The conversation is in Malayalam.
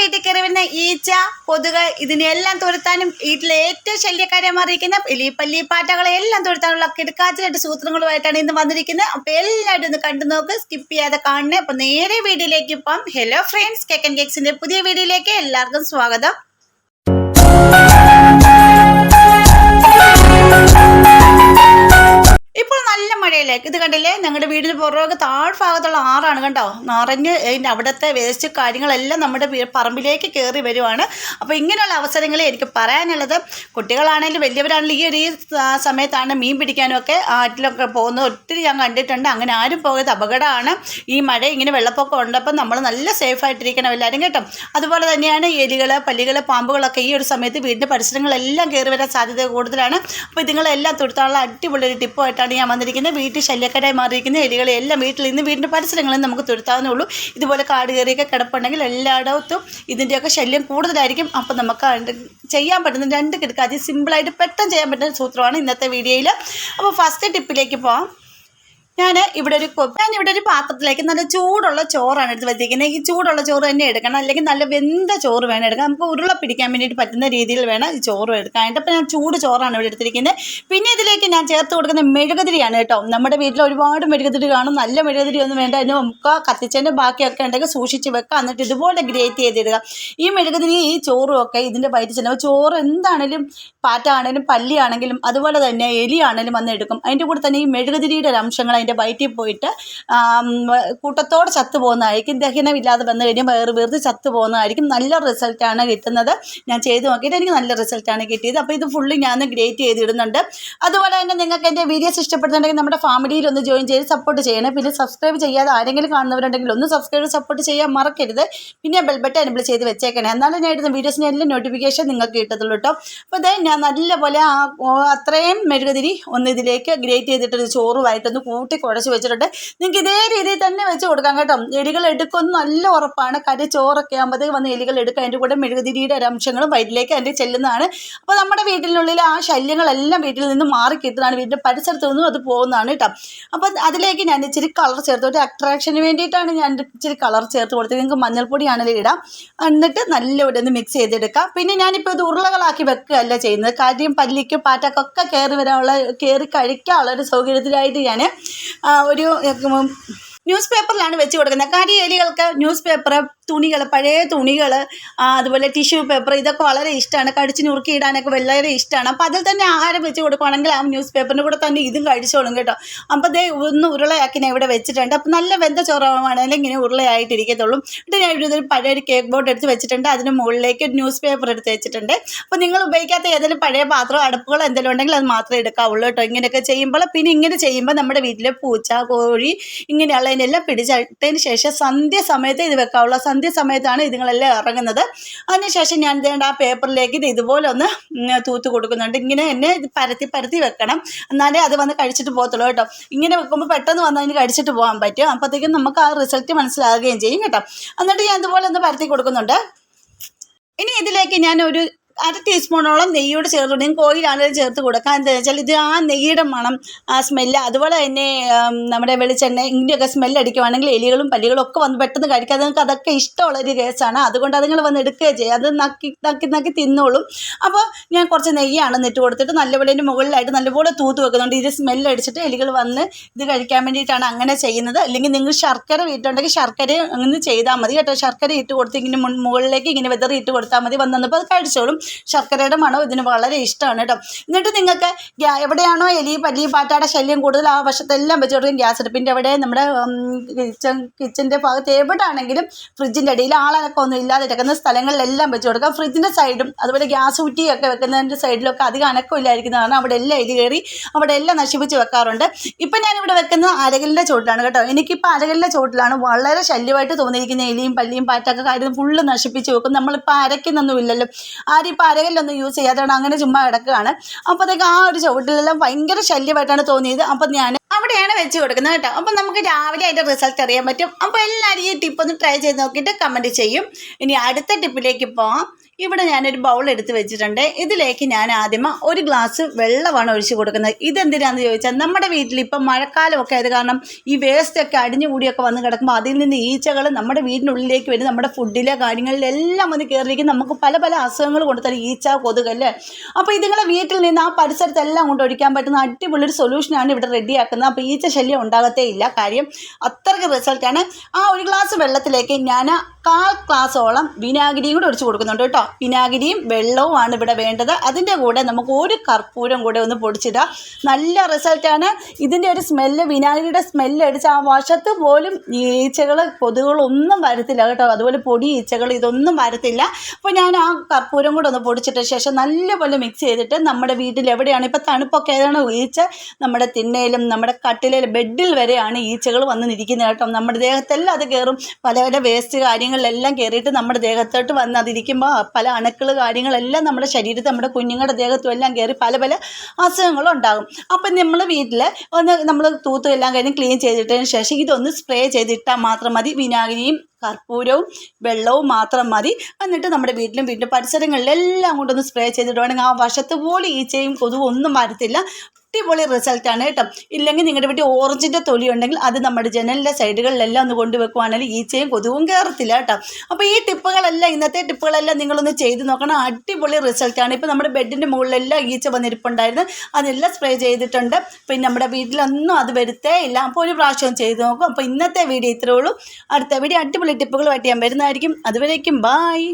വീട്ടിൽ കയറി വരുന്ന ഈച്ച കൊതുക് ഇതിനെല്ലാം തുരത്താനും വീട്ടിലെ ഏറ്റവും ശല്യക്കാരെ മാറിയിരിക്കുന്ന എലി പല്ലി പാറ്റകളെ എല്ലാം തുരത്താനുള്ള കിടക്കാച്ചിലായിട്ട് സൂത്രങ്ങളുമായിട്ടാണ് ഇന്ന് വന്നിരിക്കുന്നത്. അപ്പോൾ എല്ലാവരും ഒന്ന് കണ്ടു നോക്ക് സ്കിപ്പ് ചെയ്യാതെ കാണണേ അപ്പോൾ നേരെ വീഡിയോയിലേക്ക് ഇപ്പം ഹലോ ഫ്രണ്ട്സ് കെക്കൻ കേക്സിന്റെ പുതിയ വീഡിയോയിലേക്ക് എല്ലാവർക്കും സ്വാഗതം. നല്ല മഴയല്ലേ? ഇത് കണ്ടില്ലേ? ഞങ്ങളുടെ വീടിന് പുറകെ താഴ്ഭാഗത്തുള്ള ആറാണ് കണ്ടോ? നിറഞ്ഞ് അതിന്റെ അവിടുത്തെ വേസ്റ്റ് കാര്യങ്ങളെല്ലാം നമ്മുടെ പറമ്പിലേക്ക് കയറി വരുവാണ്. അപ്പോൾ ഇങ്ങനെയുള്ള അവസരങ്ങളിൽ എനിക്ക് പറയാനുള്ളത്. കുട്ടികളാണെങ്കിലും വലിയവരാണെങ്കിലും ഈ ഒരു സമയത്താണ് മീൻ പിടിക്കാനൊക്കെ ആറ്റിലൊക്കെ പോകുന്നത്. ഒത്തിരി ഞാൻ കണ്ടിട്ടുണ്ട്. അങ്ങനെ ആരും പോകരുത് അപകടമാണ്. ഈ മഴ ഇങ്ങനെ വെള്ളപ്പൊക്കം ഉണ്ടപ്പോൾ നമ്മൾ നല്ല സേഫ് ആയിട്ടിരിക്കണം എല്ലാവരും കേട്ടോ. അതുപോലെ തന്നെയാണ് എലികൾ പല്ലികൾ പാമ്പുകളൊക്കെ ഈ ഒരു സമയത്ത് വീടിന്റെ പരിസരങ്ങളെല്ലാം കയറി വരാൻ സാധ്യത കൂടുതലാണ്. അപ്പോൾ ഇതുങ്ങളെല്ലാം തുരുത്താനുള്ള അടിപൊളി ഒരു ടിപ്പുമായിട്ടാണ് ഞാൻ വന്നിരിക്കുന്നത്. വീട്ടിൽ ശല്യക്കാരായി മാറിയിരിക്കുന്ന എലികളെ എല്ലാം വീട്ടിൽ നിന്ന് വീടിന്റെ പരിസരങ്ങളിൽ നമുക്ക് തുരുത്താവുന്നേ ഉള്ളൂ. ഇതുപോലെ കാട് കയറിയൊക്കെ കിടപ്പുണ്ടെങ്കിൽ എല്ലായിടത്തും ഇതിന്റെയൊക്കെ ശല്യം കൂടുതലായിരിക്കും. അപ്പോൾ നമുക്ക് ചെയ്യാൻ പറ്റുന്ന രണ്ട് കിടക്കാതി സിമ്പിളായിട്ട് പെട്ടെന്ന് ചെയ്യാൻ പറ്റുന്ന സൂത്രമാണ് ഇന്നത്തെ വീഡിയോയിൽ അപ്പോൾ ഫസ്റ്റ് ടിപ്പിലേക്ക് പോകാം ഞാൻ ഇവിടെ ഒരു ഞാൻ ഇവിടെ ഒരു പാത്രത്തിലേക്ക് നല്ല ചൂടുള്ള ചോറാണ് എടുത്ത് വെച്ചിരിക്കുന്നത്. ഈ ചൂടുള്ള ചോറ് തന്നെ എടുക്കണം. അല്ലെങ്കിൽ നല്ല വെന്ത ചോറ് വേണം എടുക്കാം നമുക്ക് ഉരുള പിടിക്കാൻ വേണ്ടിയിട്ട് പറ്റുന്ന രീതിയിൽ വേണം ഈ ചോറ് എടുക്കാൻ. അപ്പോൾ ഞാൻ ചൂട് ചോറാണ് ഇവിടെ എടുത്തിരിക്കുന്നത്. പിന്നെ ഇതിലേക്ക് ഞാൻ ചേർത്ത് കൊടുക്കുന്ന മെഴുകുതിരിയാണ് കേട്ടോ. നമ്മുടെ വീട്ടിൽ ഒരുപാട് മെഴുകുതിരി കാണും. നല്ല മെഴുകുതിരി ഒന്നും വേണ്ട. അതിന് നമുക്ക് കത്തിച്ചതിന്റെ ബാക്കിയൊക്കെ ഉണ്ടെങ്കിൽ സൂക്ഷിച്ച് വെക്കുക. എന്നിട്ട് ഇതുപോലെ ഗ്രേറ്റ് ചെയ്തിടുക. ഈ മെഴുകുതിരി ഈ ചോറും ഒക്കെ ഇതിന്റെ വയറ്റിൽ ചെല്ലുമ്പോൾ ചോറ് എന്താണേലും പാറ്റാണേലും പല്ലിയാണെങ്കിലും അതുപോലെ തന്നെ എലിയാണേലും വന്ന് എടുക്കും. അതിന്റെ കൂടെ തന്നെ ഈ മെഴുകുതിരിയുടെ ഒരു അംശങ്ങൾ അതിന്റെ വയറ്റിൽ പോയിട്ട് കൂട്ടത്തോടെ ചത്തു പോകുന്നതായിരിക്കും ദഹനമില്ലാതെ വന്നു കഴിഞ്ഞാൽ വേറെ വേറെ ചത്തു പോകുന്നതായിരിക്കും നല്ല റിസൾട്ടാണ് കിട്ടുന്നത്. ഞാൻ ചെയ്ത് നോക്കിയിട്ട് എനിക്ക് നല്ല റിസൾട്ടാണ് കിട്ടിയത്. അപ്പോൾ ഇത് ഫുള്ള് ഞാൻ ഗ്രേറ്റ് ചെയ്തിടുന്നുണ്ട്. അതുപോലെ തന്നെ നിങ്ങൾക്ക് എന്റെ വീഡിയോസ് ഇഷ്ടപ്പെടുന്നുണ്ടെങ്കിൽ നമ്മുടെ ഫാമിലിയിൽ ഒന്ന് ജോയിൻ ചെയ്ത് സപ്പോർട്ട് ചെയ്യണം. പിന്നെ സബ്സ്ക്രൈബ് ചെയ്യാതെ ആരെങ്കിലും കാണുന്നവരുണ്ടെങ്കിൽ ഒന്ന് സബ്സ്ക്രൈബ് സപ്പോർട്ട് ചെയ്യാൻ മറക്കരുത്. പിന്നെ ബെൽബട്ടൺ എനബിൾ ചെയ്ത് വെച്ചേക്കണേ. എന്നാലും ഞാൻ ഇടുന്ന വീഡിയോസിന് എല്ലാം നോട്ടിഫിക്കേഷൻ നിങ്ങൾക്ക് കിട്ടത്തുള്ളൂ കേട്ടോ. അപ്പോൾ ഇതേ ഞാൻ നല്ലപോലെ അത്രയും മെഴുകുതിരി ഒന്ന് ഇതിലേക്ക് ഗ്രേറ്റ് ചെയ്തിട്ടൊരു ചോറുമായിട്ടൊന്ന് കൂട്ടി കുഴച്ച് വെച്ചിട്ടുണ്ട്. നിങ്ങൾക്ക് ഇതേ രീതിയിൽ തന്നെ വെച്ച് കൊടുക്കാം കേട്ടോ. എലികൾ എടുക്കുമെന്ന് നല്ല ഉറപ്പാണ്. കരി ചോറൊക്കെ ആകുമ്പോഴത്തേക്ക് വന്ന് എലികൾ എടുക്കുക അതിന്റെ കൂടെ മെഴുകുതിരിയുടെ ഒരംശങ്ങളും വയറ്റിലേക്ക് അതിന്റെ ചെല്ലുന്നതാണ്. അപ്പോൾ നമ്മുടെ വീട്ടിനുള്ളിൽ ആ ശല്യങ്ങളെല്ലാം വീട്ടിൽ നിന്ന് മാറി കിട്ടുന്നതാണ്. വീടിന്റെ പരിസരത്ത് നിന്നും അത് പോകുന്നതാണ് കേട്ടോ. അപ്പോൾ അതിലേക്ക് ഞാൻ ഇച്ചിരി കളർ ചേർത്ത് അട്രാക്ഷന് വേണ്ടിയിട്ടാണ് ഞാൻ ഇച്ചിരി കളർ ചേർത്ത് കൊടുത്തത്. നിങ്ങൾക്ക് മഞ്ഞൾപ്പൊടിയാണെങ്കിലും ഇടാം. എന്നിട്ട് നല്ലപോലെ ഒന്ന് മിക്സ് ചെയ്തെടുക്കാം. പിന്നെ ഞാനിപ്പോൾ ഇത് ഉരുളകളാക്കി വെക്കുകയല്ല ചെയ്യുന്നത്. കാര്യം പല്ലിക്ക് പാറ്റക്കൊക്കെ കയറി വരാനുള്ള കയറി കഴിക്കാനുള്ള ഒരു സൗകര്യത്തിലായിട്ട് ഞാൻ ഒരു ന്യൂസ് പേപ്പറിലാണ് വെച്ച് കൊടുക്കുന്നത്. കാര്യം എലികൾക്ക് ന്യൂസ് പേപ്പർ തുണികൾ പഴയ തുണികൾ അതുപോലെ ടിഷ്യൂ പേപ്പർ ഇതൊക്കെ വളരെ ഇഷ്ടമാണ് കടിച്ച് നുറുക്കി ഇടാനൊക്കെ വളരെ ഇഷ്ടമാണ് അപ്പോൾ അതിൽ തന്നെ ആഹാരം വെച്ച് കൊടുക്കുകയാണെങ്കിൽ ആ ന്യൂസ് പേപ്പറിന്റെ കൂടെ തന്നെ ഇതും കഴിച്ചോളും കേട്ടോ. അപ്പോൾ ദേ ഒന്ന് ഉരുളയാക്കി ഇവിടെ വെച്ചിട്ടുണ്ട്. അപ്പം നല്ല വെന്ത ചോറാണെങ്കിൽ ഇങ്ങനെ ഉരുളയായിട്ടിരിക്കത്തുള്ളൂ. എന്നിട്ട് ഞാൻ ഒരു പഴയ ഒരു കേക്ക് ബോർഡ് എടുത്ത് വെച്ചിട്ടുണ്ട്. അതിന് മുകളിലേക്ക് ഒരു ന്യൂസ് പേപ്പർ എടുത്ത് വെച്ചിട്ടുണ്ട്. അപ്പോൾ നിങ്ങൾ ഉപയോഗിക്കാത്ത ഏതെങ്കിലും പഴയ പാത്രം അടുപ്പുകളോ എന്തെങ്കിലും ഉണ്ടെങ്കിൽ അത് മാത്രമേ എടുക്കാവുള്ളൂ കേട്ടോ. ഇങ്ങനെയൊക്കെ ചെയ്യുമ്പോൾ പിന്നെ ഇങ്ങനെ ചെയ്യുമ്പോൾ നമ്മുടെ വീട്ടിലെ പൂച്ച കോഴി ഇങ്ങനെയുള്ളതിനെല്ലാം പിടിച്ചതിന് ശേഷം സന്ധ്യ സമയത്ത് ഇത് വെക്കാവുള്ളൂ. സന്ധ്യ സമയത്താണ് ഇതുങ്ങളെല്ലാം ഇറങ്ങുന്നത്. അതിനുശേഷം ഞാൻ ഇതേണ്ട ആ പേപ്പറിലേക്ക് ഇത് ഇതുപോലെ ഒന്ന് തൂത്ത് കൊടുക്കുന്നുണ്ട്. ഇങ്ങനെ എന്നെ പരത്തി പരത്തി വെക്കണം. എന്നാലേ അത് വന്ന് കഴിച്ചിട്ട് പോകത്തുള്ളൂ കേട്ടോ. ഇങ്ങനെ വെക്കുമ്പോൾ പെട്ടെന്ന് വന്ന് അതിന് കഴിച്ചിട്ട് പോകാൻ പറ്റും. അപ്പോഴത്തേക്കും നമുക്ക് ആ റിസൾട്ട് മനസ്സിലാകുകയും ചെയ്യും കേട്ടോ. എന്നിട്ട് ഞാൻ ഇതുപോലെ ഒന്ന് പരത്തി കൊടുക്കുന്നുണ്ട്. ഇനി ഇതിലേക്ക് ഞാൻ ഒരു അര ടീസ്പൂണോളം നെയ്യോട് ചേർത്ത് നിങ്ങൾക്ക് ഓയിലാണെങ്കിലും ചേർത്ത് കൊടുക്കാം എന്താണെന്ന് വെച്ചാൽ ഇത് ആ നെയ്യുടെ മണം ആ സ്മെല്ല് അതുപോലെ തന്നെ നമ്മുടെ വെളിച്ചെണ്ണ ഇങ്ങനെയൊക്കെ സ്മെല്ല് അടിക്കുവാണെങ്കിൽ എലികളും പല്ലികളും ഒക്കെ വന്ന് പെട്ടെന്ന് കഴിക്കാം. നിങ്ങൾക്ക് അതൊക്കെ ഇഷ്ടമുള്ളൊരു കേസാണ് അതുകൊണ്ട് അതുങ്ങൾ വന്ന് എടുക്കുകയും ചെയ്യും അത് നക്കി നക്കി നക്കി തിന്നോളും. അപ്പോൾ ഞാൻ കുറച്ച് നെയ്യാണ് നെറ്റ് കൊടുത്തിട്ട് നല്ലപോലെ അതിന്റെ മുകളിലായിട്ട് നല്ലപോലെ തൂത്ത് വെക്കുന്നുണ്ട്. ഇത് സ്മെല്ല് അടിച്ചിട്ട് എലികൾ വന്ന് ഇത് കഴിക്കാൻ വേണ്ടിയിട്ടാണ് അങ്ങനെ ചെയ്യുന്നത്. അല്ലെങ്കിൽ നിങ്ങൾ ശർക്കര വീട്ടുണ്ടെങ്കിൽ ശർക്കര അങ്ങനെ ചെയ്താൽ മതി കേട്ടോ. ശർക്കര ഇട്ട് കൊടുത്ത് ഇങ്ങനെ മുകളിലേക്ക് ഇങ്ങനെ വെതറി ഇട്ട് കൊടുത്താൽ മതി. വന്നപ്പോൾ അത് കഴിച്ചോളും. ശർക്കരയുടെ മണം ഇതിന് വളരെ ഇഷ്ടമാണ് കേട്ടോ. എന്നിട്ട് നിങ്ങൾക്ക് എവിടെയാണോ എലി പല്ലി പാറ്റാടെ ശല്യം കൂടുതൽ ആ വശത്തെല്ലാം വെച്ച് കൊടുക്കും. ഗ്യാസ് അടുപ്പിന്റെ അവിടെ നമ്മുടെ കിച്ചൺ കിച്ചന്റെ ഭാഗത്ത് എവിടെ ആണെങ്കിലും ഫ്രിഡ്ജിന്റെ അടിയിൽ ആളൊക്കെ ഒന്നും ഇല്ലാതെ ഇരിക്കുന്ന സ്ഥലങ്ങളിലെല്ലാം വെച്ച് കൊടുക്കാം. ഫ്രിഡ്ജിന്റെ സൈഡും അതുപോലെ ഗ്യാസ് കുറ്റിയൊക്കെ വെക്കുന്നതിന്റെ സൈഡിലൊക്കെ അധികം അനക്കം ഇല്ലായിരിക്കുന്ന കാരണം അവിടെ എല്ലാം എലി കയറി അവിടെ എല്ലാം നശിപ്പിച്ച് വെക്കാറുണ്ട്. ഇപ്പം ഞാനിവിടെ വെക്കുന്നത് അരകലിന്റെ ചോട്ടിലാണ് കേട്ടോ. എനിക്കിപ്പോൾ അരകലിന്റെ ചോട്ടിലാണ് വളരെ ശല്യമായിട്ട് തോന്നിയിരിക്കുന്ന എലിയും പല്ലിയും പാറ്റൊക്കെ കാര്യം ഫുള്ള് നശിപ്പിച്ച് വെക്കും. നമ്മളിപ്പോൾ അരയ്ക്കുന്നൊന്നും ഇല്ലല്ലോ ആരും ഇപ്പോൾ അരകല്ലൊന്നും യൂസ് ചെയ്യാത്തതാണ് അങ്ങനെ ചുമ്മാ കിടക്കുകയാണ്. അപ്പോഴത്തേക്ക് ആ ഒരു ചുവട്ടിലെല്ലാം ഭയങ്കര ശല്യമായിട്ടാണ് തോന്നിയത്. അപ്പം ഞാൻ അവിടെയാണ് വെച്ച് കൊടുക്കുന്നത് കേട്ടോ. അപ്പം നമുക്ക് രാവിലെ അതിന്റെ റിസൾട്ട് അറിയാൻ പറ്റും. അപ്പോൾ എല്ലാവരും ഈ ടിപ്പ് ഒന്ന് ട്രൈ ചെയ്ത് നോക്കിയിട്ട് കമന്റ് ചെയ്യും. ഇനി അടുത്ത ടിപ്പിലേക്ക് പോകാം ഇവിടെ ഞാനൊരു ബൗൾ എടുത്ത് വെച്ചിട്ടുണ്ട്. ഇതിലേക്ക് ഞാൻ ആദ്യം ഒരു ഗ്ലാസ് വെള്ളമാണ് ഒഴിച്ച് കൊടുക്കുന്നത്. ഇതെന്തിനാണെന്ന് ചോദിച്ചാൽ നമ്മുടെ വീട്ടിൽ ഇപ്പം മഴക്കാലമൊക്കെ ആയത് കാരണം ഈ വേസ്റ്റൊക്കെ അടിഞ്ഞു കൂടിയൊക്കെ വന്ന് കിടക്കുമ്പോൾ അതിൽ നിന്ന് ഈച്ചകൾ നമ്മുടെ വീടിനുള്ളിലേക്ക് വരും നമ്മുടെ ഫുഡിലെ കാര്യങ്ങളിലെല്ലാം വന്ന് കയറിയിരിക്കും നമുക്ക് പല പല അസുഖങ്ങൾ കൊണ്ടുതരും ഈച്ച കൊതുകല്ലേ അപ്പോൾ ഇതുങ്ങളെ വീട്ടിൽ നിന്ന് ആ പരിസരത്തെല്ലാം കൊണ്ട് ഒഴിക്കാൻ പറ്റുന്ന അടിപൊളിയൊരു സൊല്യൂഷനാണ് ഇവിടെ റെഡിയാക്കുന്നത് അപ്പോൾ ഈച്ച ശല്യം ഉണ്ടാകത്തേ ഇല്ല. കാര്യം അത്രയ്ക്ക് റിസൾട്ടാണ് ആ ഒരു ഗ്ലാസ് വെള്ളത്തിലേക്ക് ഞാൻ കാൽ ഗ്ലാസോളം വിനാഗിരിയും കൂടെ ഒഴിച്ച് കൊടുക്കുന്നുണ്ട് കേട്ടോ. വിനാഗിരിയും വെള്ളവുമാണ് ഇവിടെ വേണ്ടത്. അതിന്റെ കൂടെ നമുക്ക് ഒരു കർപ്പൂരം കൂടെ ഒന്ന് പൊടിച്ചിടുക നല്ല റിസൾട്ടാണ് ഇതിന്റെ ഒരു സ്മെല്ല് വിനാഗിരിയുടെ സ്മെല്ല് അടിച്ച് ആ വശത്ത് പോലും ഈച്ചകൾ കൊതുകുകളൊന്നും വരത്തില്ല കേട്ടോ. അതുപോലെ പൊടി ഈച്ചകൾ ഇതൊന്നും വരത്തില്ല. അപ്പോൾ ഞാൻ ആ കർപ്പൂരം കൂടെ ഒന്ന് പൊടിച്ചിട്ട ശേഷം നല്ലപോലെ മിക്സ് ചെയ്തിട്ട് നമ്മുടെ വീട്ടിൽ എവിടെയാണ്? ഇപ്പോൾ തണുപ്പൊക്കെ ഏതാണ് ഈച്ച നമ്മുടെ തിണ്ണയിലും നമ്മുടെ കട്ടിലും ബെഡിൽ വരെയാണ് ഈച്ചകൾ വന്ന് നിൽക്കുന്നത് കേട്ടോ. നമ്മുടെ ദേഹത്തെല്ലാം അത് കയറും. പല പല വേസ്റ്റ് കാര്യങ്ങളിലെല്ലാം കയറിയിട്ട് നമ്മുടെ ദേഹത്തോട്ട് വന്ന് അതിരിക്കുമ്പോൾ പല അണുക്കൾ കാര്യങ്ങളെല്ലാം നമ്മുടെ ശരീരത്തിൽ നമ്മുടെ കുഞ്ഞുങ്ങളുടെ ദേഹത്തും എല്ലാം കയറി പല പല അസുഖങ്ങളും ഉണ്ടാകും. അപ്പം നമ്മൾ വീട്ടിൽ ഒന്ന് നമ്മൾ തൂത്തും എല്ലാം കഴിഞ്ഞ് ക്ലീൻ ചെയ്തിട്ടതിന് ശേഷം ഇതൊന്ന് സ്പ്രേ ചെയ്തിട്ടാൽ മാത്രം മതി. വിനാഗിരിയും കർപ്പൂരവും വെള്ളവും മാത്രം മതി. എന്നിട്ട് നമ്മുടെ വീട്ടിലും വീട്ടിലും പരിസരങ്ങളിലെല്ലാം കൊണ്ടൊന്ന് സ്പ്രേ ചെയ്തിടുവാണെങ്കിൽ ആ വശത്ത് പോലും ഈച്ചയും കൊതുകും ഒന്നും വരത്തില്ല. അടിപൊളി റിസൾട്ടാണ് കേട്ടോ. ഇല്ലെങ്കിൽ നിങ്ങളുടെ വീട്ടിൽ ഓറഞ്ചിന്റെ തൊലി ഉണ്ടെങ്കിൽ അത് നമ്മുടെ ജനലിന്റെ സൈഡുകളിലെല്ലാം ഒന്ന് കൊണ്ടുവെക്കുവാണെങ്കിൽ ഈച്ചയും കൊതുവും കയറത്തില്ല കേട്ടോ. അപ്പോൾ ഈ ടിപ്പുകളെല്ലാം ഇന്നത്തെ ടിപ്പുകളെല്ലാം നിങ്ങളൊന്ന് ചെയ്ത് നോക്കണം. അടിപൊളി റിസൾട്ടാണ് ഇപ്പോൾ നമ്മുടെ ബെഡിന്റെ മുകളിലെല്ലാം ഈച്ച വന്നിരിപ്പുണ്ടായിരുന്നു. അതെല്ലാം സ്പ്രേ ചെയ്തിട്ടുണ്ട്. പിന്നെ നമ്മുടെ വീട്ടിലൊന്നും അത് വരുത്തേ ഇല്ല. അപ്പോൾ ഒരു പ്രാവശ്യം ചെയ്ത് നോക്കും. അപ്പോൾ ഇന്നത്തെ വീഡിയോ ഇത്രേ ഉള്ളൂ. അടുത്ത വീഡിയോ അടിപൊളി ടിപ്പുകളുമായിട്ട് ഞാൻ വരുന്നതായിരിക്കും. അതുവരേക്കും ബായ്